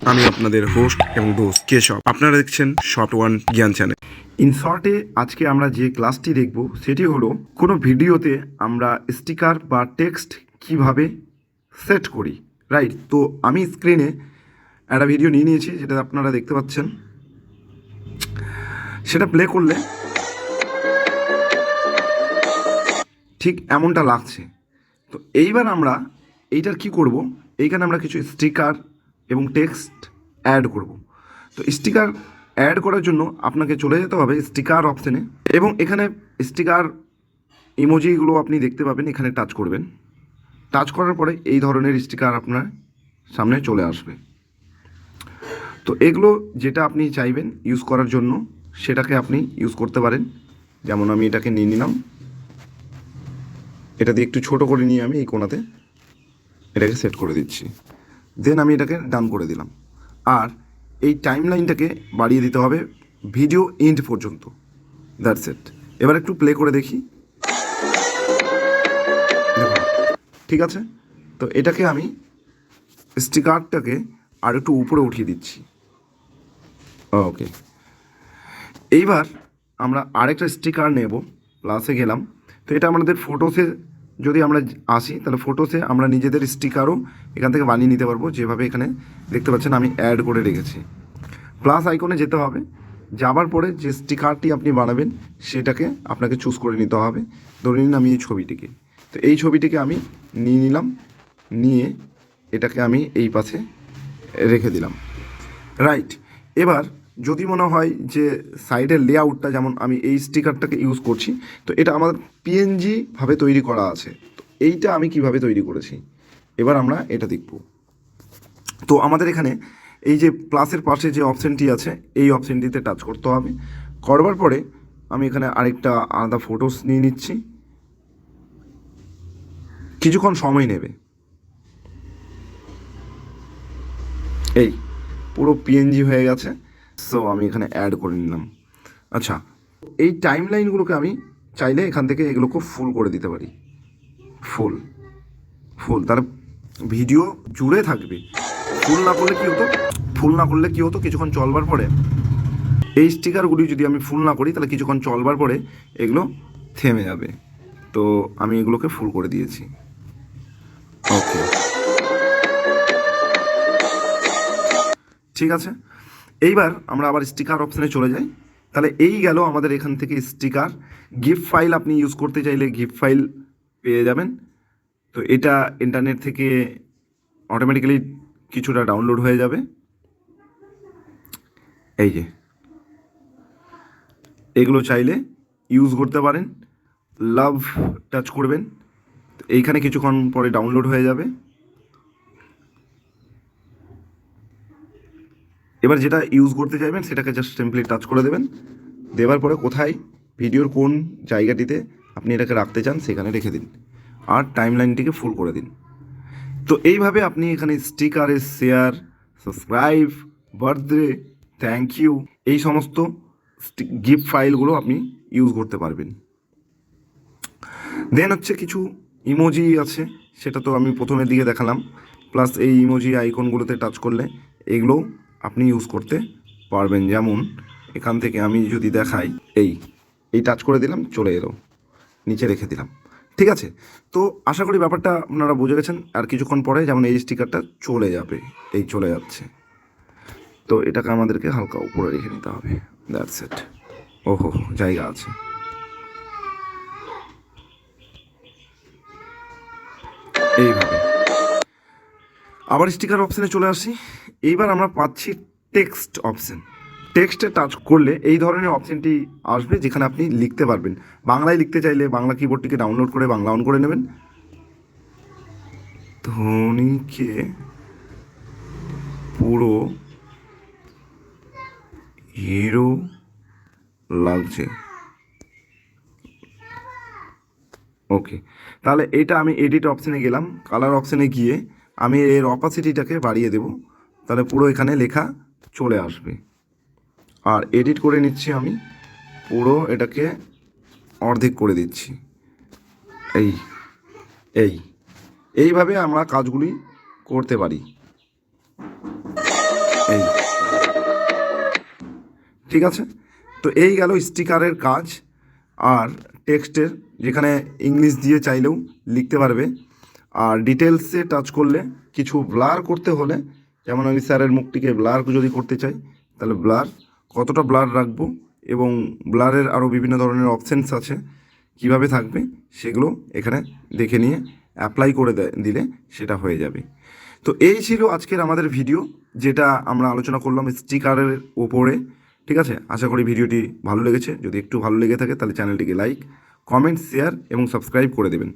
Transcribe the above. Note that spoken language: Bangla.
আমি আপনাদের হোস্ট এবং দোস্ত কেশব। আপনারা দেখছেন শর্ট ওয়ান জ্ঞান চ্যানেল ইন শর্টে আজকে আমরা যে ক্লাসটি দেখব, সেটি হলো কোনো ভিডিওতে আমরা স্টিকার বা টেক্সট কীভাবে সেট করি রাইট তো আমি স্ক্রিনে একটা ভিডিও নিয়ে নিয়েছি যেটা আপনারা দেখতে পাচ্ছেন। সেটা প্লে করলে ঠিক এমনটা লাগছে। তো এইবার আমরা এইটার কি করব? এইখানে আমরা কিছু স্টিকার এবং টেক্সট অ্যাড করব। তো স্টিকার অ্যাড করার জন্য আপনাকে চলে যেতে হবে স্টিকার অপশানে এবং এখানে স্টিকার ইমোজিগুলো আপনি দেখতে পাবেন, এখানে টাচ করবেন। টাচ করার পরে এই ধরনের স্টিকার আপনার সামনে চলে আসবে। তো এগুলো যেটা আপনি চাইবেন ইউজ করার জন্য, সেটাকে আপনি ইউজ করতে পারেন। যেমন আমি এটাকে নিয়ে নিলাম। এটা দিয়ে একটু ছোট করে নিয়ে আমি এই কোণাতে এটাকে সেট করে দিচ্ছি। দেন আমি এটাকে ডান করে দিলাম। আর এই টাইম লাইনটাকে বাড়িয়ে দিতে হবে ভিডিও এন্ড পর্যন্ত। দ্যাটস ইট এবার একটু প্লে করে দেখি। ঠিক আছে? তো এটাকে আমি স্টিকারটাকে আর একটু উপরে উঠিয়ে দিচ্ছি। ওকে এইবার আমরা আরেকটা স্টিকার নেব। প্লাসে গেলাম। তো এটা আমাদের ফটোসে যদি আমরা আসি, তাহলে ফটোসে আমরা নিজেদের স্টিকারও এখান থেকে বানিয়ে নিতে পারব, যেভাবে এখানে দেখতে পাচ্ছেন আমি অ্যাড করে রেখেছি। প্লাস আইকনে যেতে হবে, যাবার পরে যে স্টিকারটি আপনি বানাবেন, সেটাকে আপনাকে চুজ করে নিতে হবে। ধরে নিন আমি এই ছবিটিকে। তো এই ছবিটিকে আমি নিয়ে নিলাম, নিয়ে এটাকে আমি এই পাশে রেখে দিলাম। রাইট এবার যদি মনে হয় যে সাইডের লেআউটটা, যেমন আমি এই স্টিকারটাকে ইউজ করছি, তো এটা আমার পিএনজি ভাবে তৈরি করা আছে। তো এইটা আমি কীভাবে তৈরি করেছি? এবার আমরা এটা দেখব। তো আমাদের এখানে এই যে প্লাসের পাশে যে অপশানটি আছে, এই অপশানটিতে টাচ করতে হবে। করবার পরে আমি এখানে আরেকটা আলাদা ফটোস নিয়ে নিচ্ছি। কিছুক্ষণ সময় নেবে। এই পুরো পিএনজি হয়ে গেছে। সো আমি এখানে অ্যাড করে নিলাম। আচ্ছা এই টাইম লাইনগুলোকে আমি চাইলে এখান থেকে এগুলোকে ফুল করে দিতে পারি। ফুল ফুল তার ভিডিও জুড়ে থাকবে। ফুল না করলে কী হতো? ফুল না করলে কী হতো? কিছুক্ষণ চলবার পরে। এই স্টিকারগুলি যদি আমি ফুল না করি, তাহলে কিছুক্ষণ চলবার পরে এগুলো থেমে যাবে। তো, আমি এগুলোকে ফুল করে দিয়েছি। ওকে ঠিক আছে? এইবার আমরা আবার স্টিকার অপশানে চলে যাই। তাহলে এই গেল আমাদের এখান থেকে স্টিকার গিফট ফাইল আপনি ইউজ করতে চাইলে গিফট ফাইল পেয়ে যাবেন। তো এটা ইন্টারনেট থেকে অটোমেটিক্যালি কিছুটা ডাউনলোড হয়ে যাবে। এই যে। এগুলো চাইলে ইউজ করতে পারেন। লাভ টাচ করবেন। এইখানে কিছুক্ষণ পরে ডাউনলোড হয়ে যাবে। এবার যেটা ইউজ করতে চাইবেন, সেটাকে জাস্ট সিম্পলি টাচ করে দেবেন। দেওয়ার পরে কোথায়? ভিডিওর কোন জায়গাটিতে আপনি এটাকে রাখতে চান, সেখানে রেখে দিন। আর টাইম লাইনটিকে ফুল করে দিন। তো এইভাবে আপনি এখানে স্টিকারে share subscribe birthday thank you এই সমস্ত গিফট ফাইলগুলো আপনি ইউজ করতে পারবেন। দেন হচ্ছে কিছু ইমোজি আছে, সেটা তো আমি প্রথমের দিকে দেখালাম। প্লাস এই ইমোজি আইকনগুলোতে টাচ করলে এগুলো আপনি ইউজ করতে পারবেন। যেমন, এখান থেকে আমি যদি দেখাই, এই এই টাচ করে দিলাম, চলে এলো। নিচে রেখে দিলাম। ঠিক আছে? তো আশা করি ব্যাপারটা আপনারা বুঝে গেছেন। আর কিছুক্ষণ পরে যেমন এই স্টিকারটা চলে যাবে, এই চলে যাচ্ছে। তো এটাকে আমাদেরকে হালকা উপরে রেখে নিতে হবে। দ্যাটস ইট ওহো, জায়গা আছে। এইভাবে। আবার স্টিকার অপশানে চলে আসি। এইবার আমরা পাচ্ছি টেক্সট অপশান টেক্সটে টাচ করলে এই ধরনের অপশানটি আসবে যেখানে আপনি লিখতে পারবেন। বাংলায় লিখতে চাইলে বাংলা কিবোর্ডটিকে ডাউনলোড করে বাংলা অন করে নেবেন। ধোনিকে পুরো হিরো লাগছে। ওকে তাহলে এটা আমি এডিট অপশানে গেলাম। কালার অপশানে গিয়ে আমি এর অপাসিটিটাকে বাড়িয়ে দেব। তাহলে পুরো এখানে লেখা চলে আসবে। আর এডিট করে নিচ্ছি আমি। পুরো এটাকে অর্ধেক করে দিচ্ছি। এই এই, এইভাবে আমরা কাজগুলি করতে পারি। এই, ঠিক আছে? তো এই গেল স্টিকারের কাজ। আর টেক্সটের যেখানে ইংলিশ দিয়ে চাইলেও লিখতে পারবে। আর ডিটেলসে টাচ করলে কিছু ব্লার করতে হলে, যেমন আমি স্যারের মুখটিকে ব্লার যদি করতে চাই, তাহলে ব্লার কতটা ব্লার রাখব এবং ব্লারের আরও বিভিন্ন ধরনের অপশানস আছে, কীভাবে থাকবে সেগুলো এখানে দেখে নিয়ে অ্যাপ্লাই করে দিলে সেটা হয়ে যাবে। তো এই ছিল আজকের আমাদের ভিডিও যেটা আমরা আলোচনা করলাম স্টিকারের ওপরে ঠিক আছে? আশা করি ভিডিওটি ভালো লেগেছে। যদি একটু ভালো লেগে থাকে, তাহলে চ্যানেলটিকে লাইক কমেন্ট শেয়ার এবং সাবস্ক্রাইব করে দেবেন।